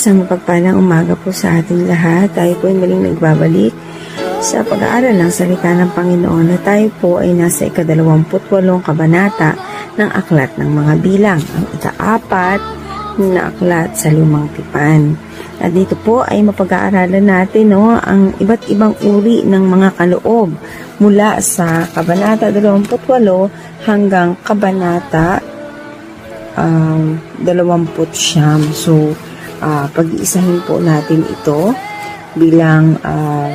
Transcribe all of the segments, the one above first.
Isang mapagpalang umaga po sa ating lahat. Tayo po ay muling nagbabalik sa pag-aaral ng salita ng Panginoon na tayo po ay nasa ikadalawamputwalong kabanata ng Aklat ng Mga Bilang, ang ikaapat na aklat sa Lumang Tipan. At dito po ay mapag-aaralan natin no, ang iba't ibang uri ng mga kaloob mula sa Kabanata 28 hanggang Kabanata um, 20 So, uh, pag-iisahin po natin ito bilang uh,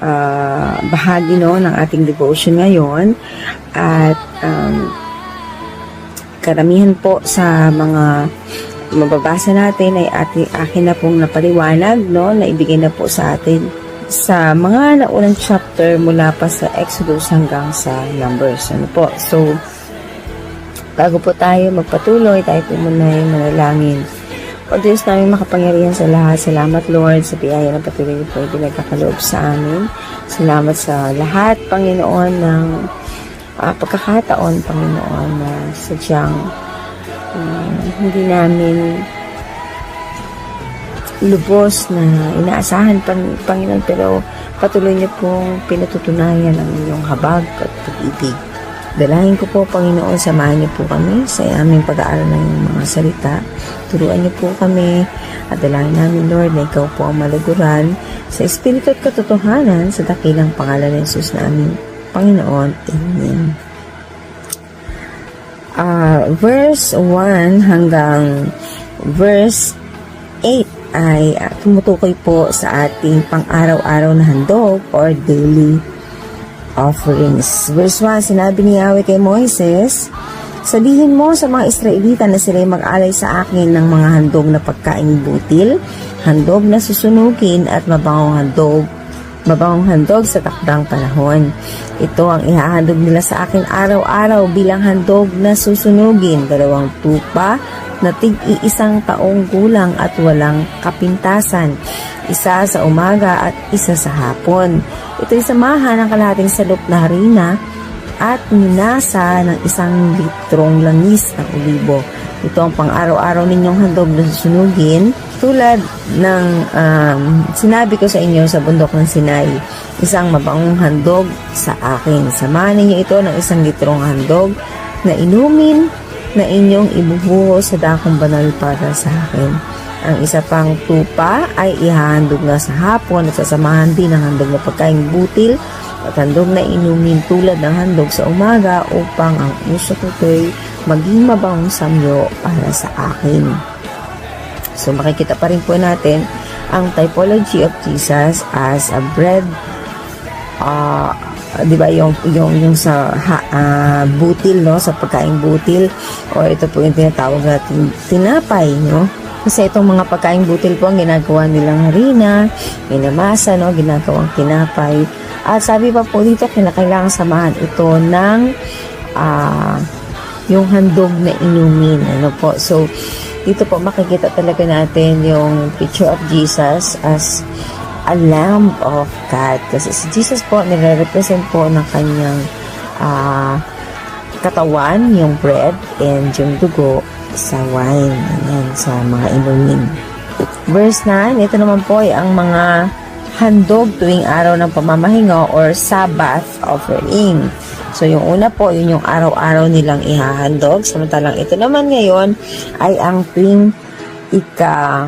uh, bahagi no, ng ating devotion ngayon. At um, karamihan po sa mga mababasa natin ay ati, akin na pong napaliwanag no, na ibigay na po sa atin sa mga naunang chapter mula pa sa Exodus hanggang sa Numbers. Ano po? So, bago po tayo magpatuloy, tayo po muna ay manalangin. O Diyos namin makapangyarihan sa lahat. Salamat Lord sa biyaya na patuloy po pinagkakaloob sa amin. Salamat sa lahat, Panginoon, ng uh, pagkakataon, Panginoon, na sadyang uh, hindi namin lubos na inaasahan, pang, Panginoon, pero patuloy niyo pong pinatutunayan ang inyong habag at pag-ibig. Dalahin ko po, Panginoon, samahan niyo po kami sa aming pag-aaral ng mga salita. Turuan niyo po kami at dalahin namin, Lord, na ikaw po ang malaguran sa Espiritu at katotohanan sa dakilang pangalan ng Jesus na aming Panginoon. Amen. Uh, verse 1 hanggang verse 8 ay uh, tumutukoy po sa ating pang-araw-araw na handog or daily offerings. Verse 1, sinabi ni Yahweh kay Moises, Sabihin mo sa mga Israelita na sila mag-alay sa akin ng mga handog na pagkain butil, handog na susunugin at mabangong handog mabangong handog sa takdang panahon. Ito ang ihahandog nila sa akin araw-araw bilang handog na susunugin, dalawang tupa na tig-iisang taong gulang at walang kapintasan, isa sa umaga at isa sa hapon. Ito'y samahan ng kalahating salop na harina at minasa ng isang litrong langis ng olibo. Ito ang pang-araw-araw ninyong handog na susunugin tulad ng um, sinabi ko sa inyo sa bundok ng Sinai, isang mabangong handog sa akin. Samahan ninyo ito ng isang litrong handog na inumin na inyong ibubuho sa dakong banal para sa akin. Ang isa pang tupa ay ihahandog na sa hapon at sasamahan din ng handog na pagkain butil at handog na inumin tulad ng handog sa umaga upang ang usok ito'y maging mabangong samyo para sa akin. So makikita pa rin po natin ang typology of Jesus as a bread uh, 'di ba yung yung yung sa ha, uh, butil no sa pagkain butil o ito po yung tinatawag natin tinapay no kasi itong mga pagkain butil po ang ginagawa nilang harina, minamasa, no, ginagawang tinapay. At sabi pa po dito, kinakailangan samahan ito ng uh, yung handog na inumin. Ano po? So, dito po makikita talaga natin yung picture of Jesus as a Lamb of God. Kasi si Jesus po, nire-represent po ng kanyang uh, katawan, yung bread, and yung dugo sa wine. Ayan, sa mga inumin. Verse 9, ito naman po ay ang mga handog tuwing araw ng pamamahinga or Sabbath offering. So, yung una po, yun yung araw-araw nilang ihahandog. Samantalang ito naman ngayon ay ang tuwing ika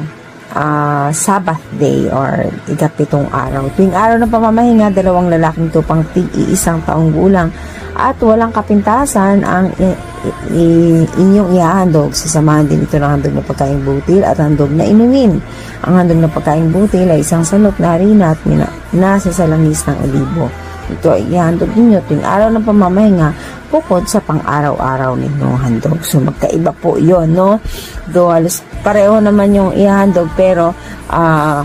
uh, Sabbath day or ikapitong araw. Tuwing araw ng pamamahinga, dalawang lalaking tupang tig-iisang taong gulang at walang kapintasan ang inyong ihahandog. Sasamahan din ito ng handog na pagkain butil at handog na inumin. Ang handog na pagkain butil ay isang salot na harina at nasa sa langis ng olibo. Ito ay ihandog ninyo tuwing araw ng pamamahinga bukod sa pang-araw-araw ninyong handog. So, magkaiba po yon no? Do, halos pareho naman yung ihandog, pero uh,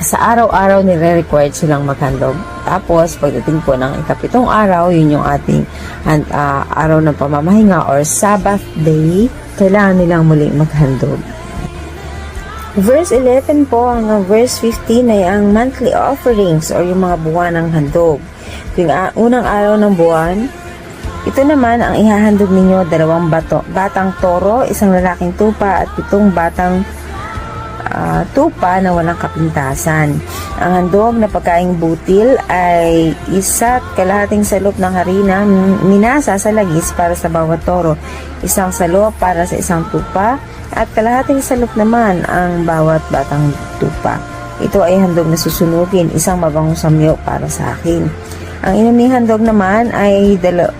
sa araw-araw nire-required silang maghandog. Tapos, pagdating po ng ikapitong araw, yun yung ating uh, araw ng pamamahinga or Sabbath day, kailangan nilang muling maghandog. Verse 11 po hanggang verse 15 ay ang monthly offerings or yung mga buwan ng handog. Yung unang araw ng buwan, Ito naman ang ihahandog ninyo dalawang bato, batang toro, isang lalaking tupa at pitong batang ah, tupa na walang kapintasan. Ang handog na pagkaing butil ay isa't kalahating salop ng harina minasa sa lagis para sa bawat toro, isang salop para sa isang tupa at kalahating salop naman ang bawat batang tupa. Ito ay handog na susunugin, isang mabangong samyo para sa akin. Ang inuming handog naman ay dala-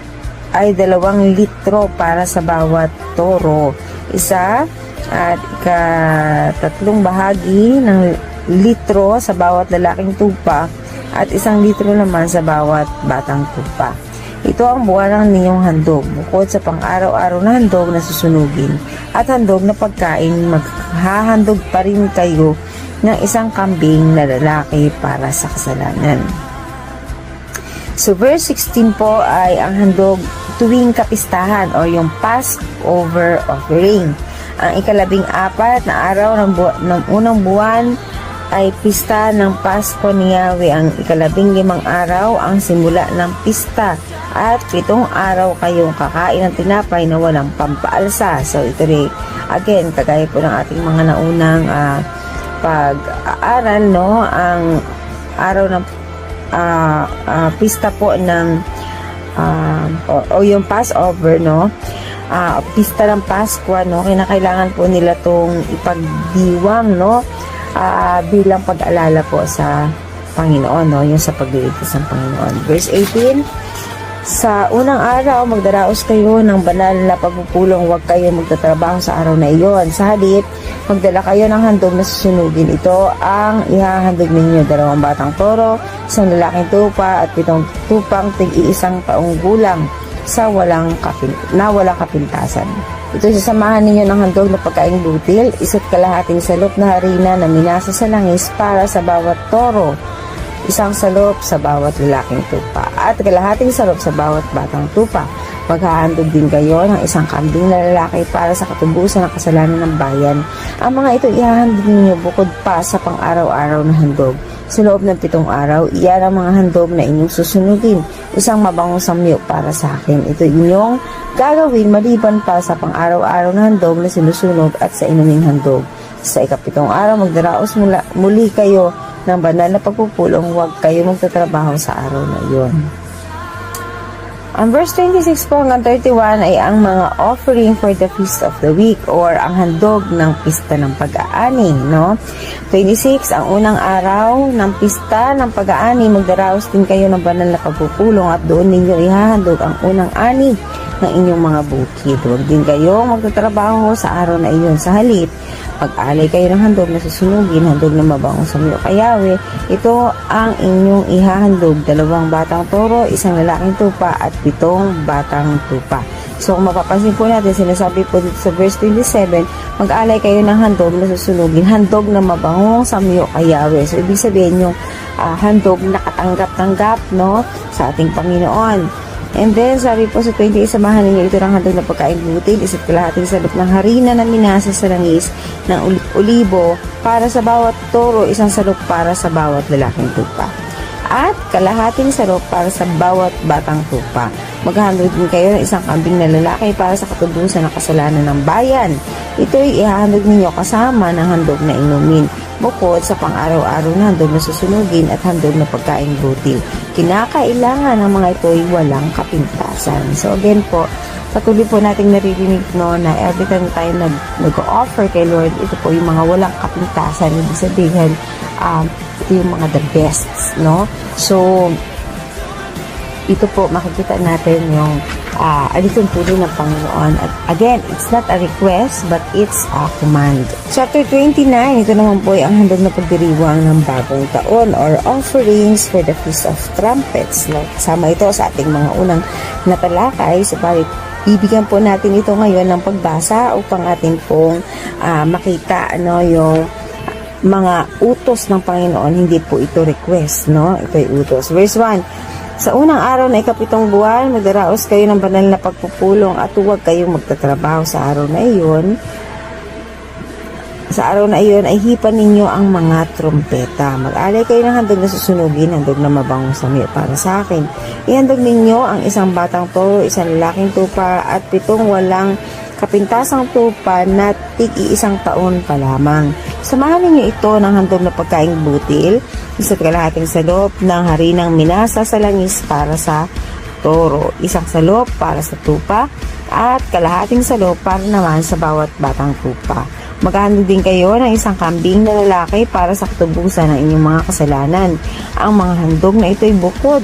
ay dalawang litro para sa bawat toro. Isa at ikatatlong bahagi ng litro sa bawat lalaking tupa at isang litro naman sa bawat batang tupa. Ito ang buwan ng ninyong handog bukod sa pang-araw-araw na handog na susunugin at handog na pagkain maghahandog pa rin kayo ng isang kambing na lalaki para sa kasalanan. So verse 16 po ay ang handog tuwing kapistahan o yung Passover offering. Ang ikalabing apat na araw ng, bu- ng unang buwan ay pista ng Pasko ni Yahweh. Ang ikalabing limang araw ang simula ng pista at pitong araw kayong kakain ng tinapay na walang pampaalsa. So ito rin, again, kagaya po ng ating mga naunang ah, pag-aaral, no? Ang araw ng ah, ah, pista po ng ah, o, o yung Passover, no? Ah, pista ng Pasko, no? Kinakailangan po nila tong ipagdiwang, no? Ah, bilang pag-alala po sa Panginoon, no? Yung sa pagliligtas ng Panginoon. Verse 18, sa unang araw, magdaraos kayo ng banal na pagpupulong, huwag kayo magtatrabaho sa araw na iyon. Sa halip, magdala kayo ng handog na susunugin. Ito ang ihahandog ninyo, dalawang batang toro, isang lalaking tupa at pitong tupang tig-iisang taong gulang sa walang kapin na walang kapintasan. Ito sasamahan ninyo ng handog na pagkaing butil, isa't kalahating salop na harina na minasa sa langis para sa bawat toro isang salop sa bawat lalaking tupa at kalahating salop sa bawat batang tupa. Maghahandog din kayo ng isang kambing na lalaki para sa katubusan ng kasalanan ng bayan. Ang mga ito ihahandog ninyo bukod pa sa pang-araw-araw na handog. Sa loob ng pitong araw, iyan ang mga handog na inyong susunugin. Isang mabangong samyo para sa akin. Ito inyong gagawin maliban pa sa pang-araw-araw na handog na sinusunog at sa inuming handog. Sa ikapitong araw, magdaraos mula, muli kayo ng banal na pagpupulong, huwag kayo magtatrabaho sa araw na iyon. Ang verse 26 po hanggang 31 ay ang mga offering for the feast of the week or ang handog ng pista ng pag-aani, no? 26, ang unang araw ng pista ng pag-aani, magdaraos din kayo ng banal na pagpupulong at doon ninyo ihahandog ang unang ani ng inyong mga bukid. Huwag din kayo magtatrabaho sa araw na iyon. Sa halip, pag-alay kayo ng handog na susunugin, handog na mabangong sa mga kayawe, ito ang inyong ihahandog, dalawang batang toro, isang lalaking tupa at pitong batang tupa. So kung mapapansin po natin, sinasabi po dito sa verse 27, mag-alay kayo ng handog na susunugin, handog na mabangong sa mga kayawe. So ibig sabihin yung ah, handog na katanggap-tanggap no, sa ating Panginoon. And then, sabi po sa 28, samahan ninyo ito ng handog na pagkain butil, isa't kalahating salop ng harina na minasa sa langis ng olibo para sa bawat toro, isang salop para sa bawat lalaking tupa. At kalahating salop para sa bawat batang tupa. Maghahandog din kayo ng isang kambing na lalaki para sa katubusan ng kasalanan ng bayan. Ito'y ihahandog ninyo kasama ng handog na inumin bukod sa pang-araw-araw na handog na susunugin at handog na pagkain butil. Kinakailangan ng mga ito ay walang kapintasan. So again po, patuloy po nating naririnig no, na every time tayo nag, nag-offer kay Lord, ito po yung mga walang kapintasan. Ibig sabihin, um, ito yung mga the bests, no? So, ito po makikita natin yung uh, alitong puli ng Panginoon. At again, it's not a request, but it's a command. Chapter 29, ito naman po ay ang handog na pagdiriwang ng bagong taon or offerings for the Feast of Trumpets. No? Kasama ito sa ating mga unang natalakay, subalit bibigyan po natin ito ngayon ng pagbasa upang atin pong ah, makita ano, yung mga utos ng Panginoon, hindi po ito request, no? Ito ay utos. Verse 1, sa unang araw na ikapitong buwan, magdaraos kayo ng banal na pagpupulong at huwag kayong magtatrabaho sa araw na iyon. Sa araw na iyon ay hipan ninyo ang mga trompeta. Mag-alay kayo ng handog na susunugin, handog na mabangong sami para sa akin. Ihandog ninyo ang isang batang toro, isang lalaking tupa at pitong walang kapintasang tupa na tigi isang taon pa lamang. Samahan ninyo ito ng handog na pagkaing butil, isa't kalahating salop ng harinang minasa sa langis para sa toro, isang salop para sa tupa, at kalahating salop para naman sa bawat batang tupa. Maghahandog din kayo ng isang kambing na lalaki para sa katubusan ng inyong mga kasalanan. Ang mga handog na ito ay bukod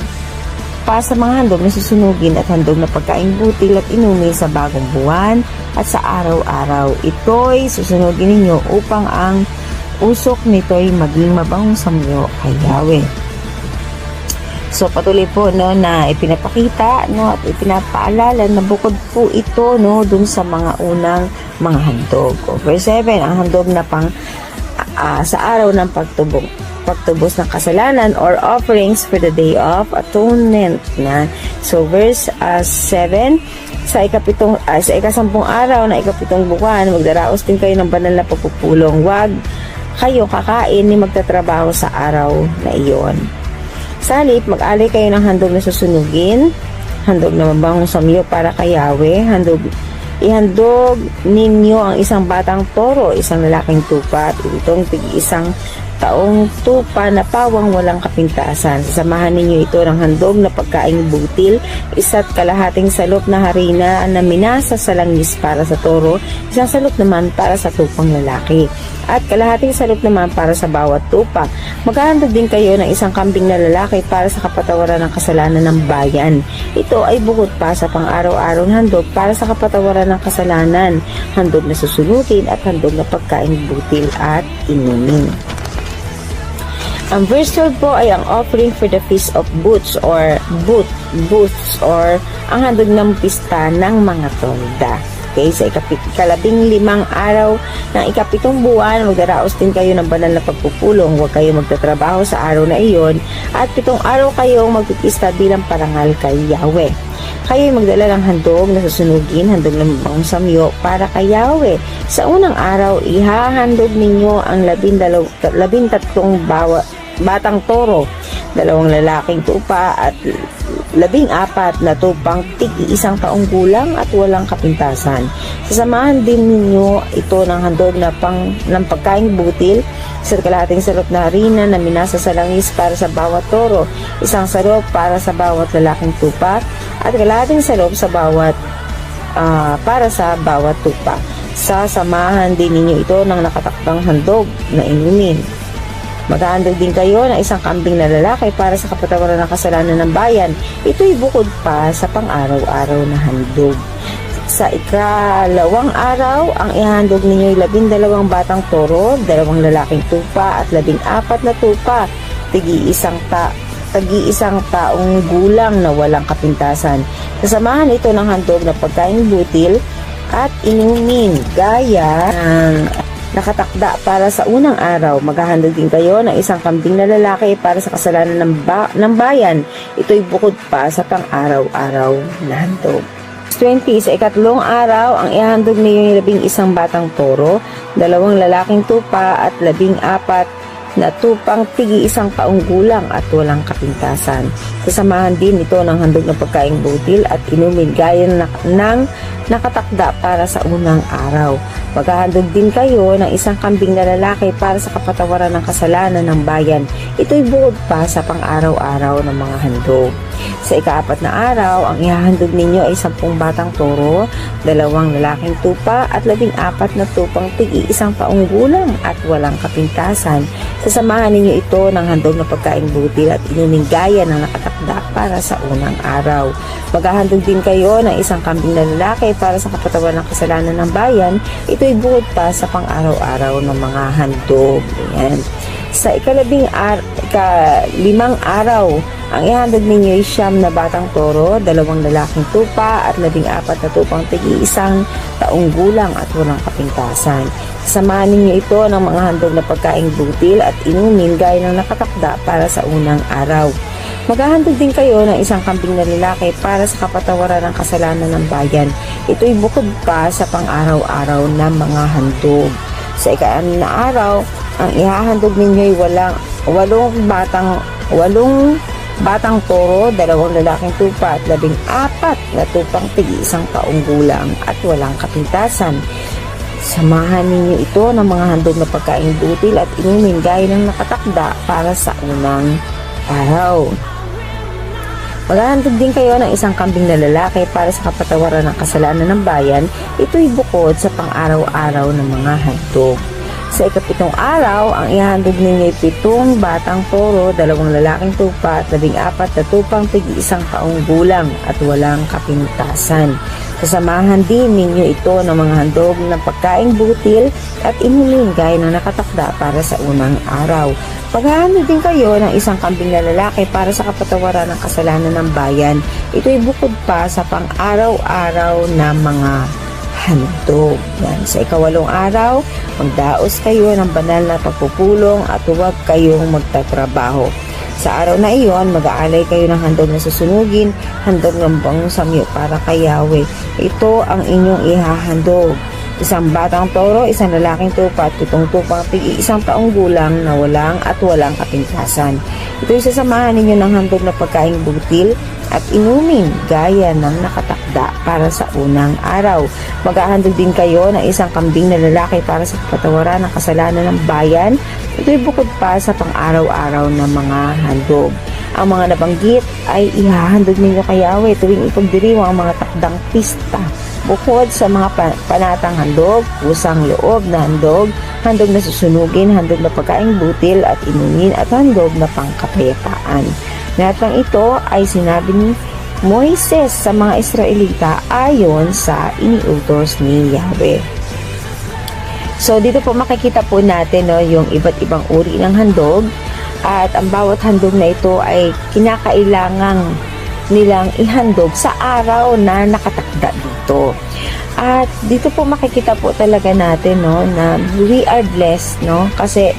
pa sa mga handog na susunugin at handog na pagkain butil at inumin sa bagong buwan at sa araw-araw. Ito'y susunugin ninyo upang ang usok nito'y maging mabangong samyo kay Yahweh. So patuloy po no na ipinapakita no at ipinapaalala na bukod po ito no dun sa mga unang mga handog. O, verse 7, ang handog na pang ah, sa araw ng pagtubong pagtubos ng kasalanan or offerings for the day of atonement na. So verse ah, 7 sa ikapitong ah, sa ikasampung araw na ikapitong buwan magdaraos din kayo ng banal na pagpupulong. Wag kayo kakain ni magtatrabaho sa araw na iyon. Sa halip, mag-alay kayo ng handog na susunugin, handog na mabangong samyo para kay Yahweh, handog Ihandog ninyo ang isang batang toro, isang lalaking tupa at itong tig isang taong tupa na pawang walang kapintasan. Sasamahan ninyo ito ng handog na pagkaing butil, isa't kalahating salop na harina na minasa sa langis para sa toro, isang salop naman para sa tupang lalaki, at kalahating salop naman para sa bawat tupa. Maghahandog din kayo ng isang kambing na lalaki para sa kapatawaran ng kasalanan ng bayan. Ito ay bukod pa sa pang-araw-araw na handog para sa kapatawaran ng kasalanan, handog na susunugin at handog na pagkain butil at inumin. Ang verse 12 po ay ang offering for the Feast of Booths or boot, booths or ang handog ng pista ng mga tolda. Okay, sa ikapit, ikalabing limang araw ng ikapitong buwan, magdaraos din kayo ng banal na pagpupulong. Huwag kayo magtatrabaho sa araw na iyon at pitong araw kayong magpipista bilang parangal kay Yahweh. Kayo'y magdala ng handog na susunugin, handog ng bang samyo para kay Yahweh. Sa unang araw, ihahandog ninyo ang labindalaw, labintatlong bawa, batang toro, dalawang lalaking tupa at labing apat na tupang tigi isang taong gulang at walang kapintasan. Sasamahan din ninyo ito ng handog na pang, ng pagkain butil, sa kalahating salop na harina na minasa sa langis para sa bawat toro, isang salop para sa bawat lalaking tupa, at kalahating salop sa bawat ah, para sa bawat tupa. Sasamahan din ninyo ito ng nakatakdang handog na inumin. Maghahandog din kayo ng isang kambing na lalaki para sa kapatawaran ng kasalanan ng bayan. Ito'y bukod pa sa pang-araw-araw na handog. Sa ikalawang araw, ang ihandog ninyo ay labindalawang batang toro, dalawang lalaking tupa at labing apat na tupa, tigi isang ta tagi isang taong gulang na walang kapintasan. Kasamahan ito ng handog na pagkain butil at inumin gaya ng nakatakda para sa unang araw. Maghahandog din kayo ng isang kambing na lalaki para sa kasalanan ng, ba- ng bayan. Ito'y bukod pa sa pang-araw-araw na handog. 20 sa ikatlong araw, ang ihandog niyo yung labing isang batang toro, dalawang lalaking tupa at labing apat na tupang tigi isang taong at walang kapintasan. Sasamahan din ito ng handog ng pagkaing butil at inumin gaya na, ng nakatakda para sa unang araw. Maghahandog din kayo ng isang kambing na lalaki para sa kapatawaran ng kasalanan ng bayan. Ito'y bukod pa sa pang-araw-araw ng mga handog. Sa ikaapat na araw, ang ihahandog ninyo ay sampung batang toro, dalawang lalaking tupa at labing apat na tupang tigi isang taong gulang at walang kapintasan. Sasamahan ninyo ito ng handog na pagkain butil at inuming gaya ng nakatakda para sa unang araw. Maghahandog din kayo ng isang kambing na lalaki para sa kapatawan ng kasalanan ng bayan. Ito'y bukod pa sa pang-araw-araw ng mga handog. Ayan. Sa ikalabing ar ikalimang araw, ang ihandog ninyo ay siyam na batang toro, dalawang lalaking tupa at labing apat na tupang tigi isang taong gulang at walang kapintasan. Samahan ninyo ito ng mga handog na pagkaing butil at inumin gaya ng nakatakda para sa unang araw. Maghahandog din kayo ng isang kambing na lalaki para sa kapatawaran ng kasalanan ng bayan. Ito'y bukod pa sa pang-araw-araw na mga handog. Sa ika na araw, ang ihahandog ninyo ay walang, walong batang, walong batang toro, dalawang lalaking tupa at labing apat na tupang tigi isang taong gulang at walang kapintasan. Samahan ninyo ito ng mga handog na pagkain butil at inumin gaya ng nakatakda para sa unang araw. Maghahandog din kayo ng isang kambing na lalaki para sa kapatawaran ng kasalanan ng bayan. Ito'y bukod sa pang-araw-araw ng mga handog. Sa ikapitong araw, ang ihandog ninyo ay pitong batang toro, dalawang lalaking tupa at labing apat na tupang tigi isang taong gulang at walang kapintasan. Kasamahan din ninyo ito ng mga handog ng pagkaing butil at inuling gaya na nakatakda para sa unang araw. Paghahandog din kayo ng isang kambing na lalaki para sa kapatawaran ng kasalanan ng bayan. Ito'y bukod pa sa pang-araw-araw na mga handog. Yan. Sa ikawalong araw, magdaos kayo ng banal na pagpupulong at huwag kayong magtatrabaho. Sa araw na iyon, mag-aalay kayo ng handog na susunugin, handog ng samyo para kay Yahweh. Ito ang inyong ihahandog. Isang batang toro, isang lalaking tupa at pitong tupang tig isang taong gulang na walang at walang kapintasan. Ito'y sasamahan ninyo ng handog na pagkaing butil at inumin gaya ng nakatakda para sa unang araw. Maghahandog din kayo ng isang kambing na lalaki para sa patawaran ng kasalanan ng bayan. Ito'y bukod pa sa pang-araw-araw na mga handog. Ang mga nabanggit ay ihahandog ninyo kay Yahweh tuwing ipagdiriwang ang mga takdang pista. Bukod sa mga pa- panatang handog, pusang loob na handog, handog na susunugin, handog na pagkaing butil at inumin at handog na pangkapayapaan. Lahat ng ito ay sinabi ni Moises sa mga Israelita ayon sa iniutos ni Yahweh. So dito po makikita po natin no, yung iba't ibang uri ng handog at ang bawat handog na ito ay kinakailangang nilang ihandog sa araw na nakatakda dito. At dito po makikita po talaga natin no na we are blessed no kasi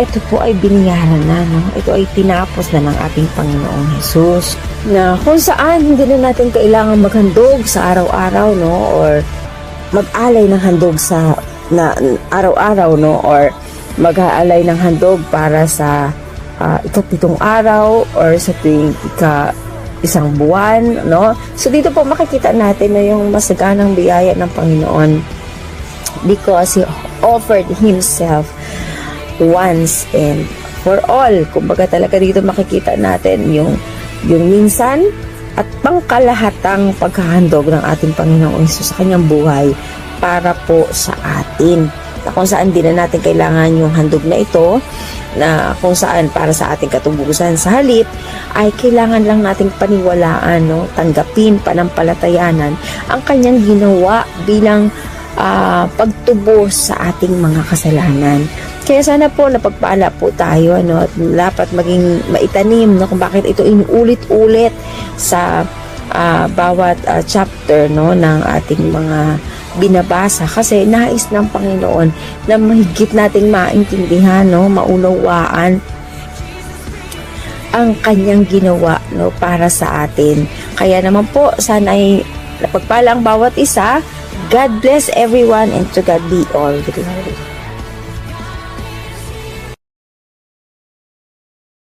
ito po ay biniyaran na no. Ito ay tinapos na ng ating Panginoong Hesus na kung saan hindi na natin kailangan maghandog sa araw-araw no or mag-alay ng handog sa na araw-araw no or mag-aalay ng handog para sa uh, ikapitong araw or sa tuwing ika isang buwan no so dito po makikita natin na yung masaganang biyaya ng Panginoon because he offered himself once and for all kumbaga talaga dito makikita natin yung yung minsan at pangkalahatang paghahandog ng ating Panginoong Isus sa kanyang buhay para po sa atin. Na kung saan din na natin kailangan yung handog na ito na kung saan para sa ating katubusan sa halip ay kailangan lang nating paniwalaan, no? tanggapin, panampalatayanan ang kanyang ginawa bilang uh, pagtubos sa ating mga kasalanan. Kaya sana po napagpala po tayo ano, at dapat maging maitanim no, kung bakit ito inuulit-ulit sa uh, bawat uh, chapter no, ng ating mga binabasa kasi nais ng Panginoon na mahigit nating maintindihan, no, maunawaan ang kanyang ginawa no, para sa atin. Kaya naman po, sana ay napagpala ang bawat isa. God bless everyone and to God be all the glory.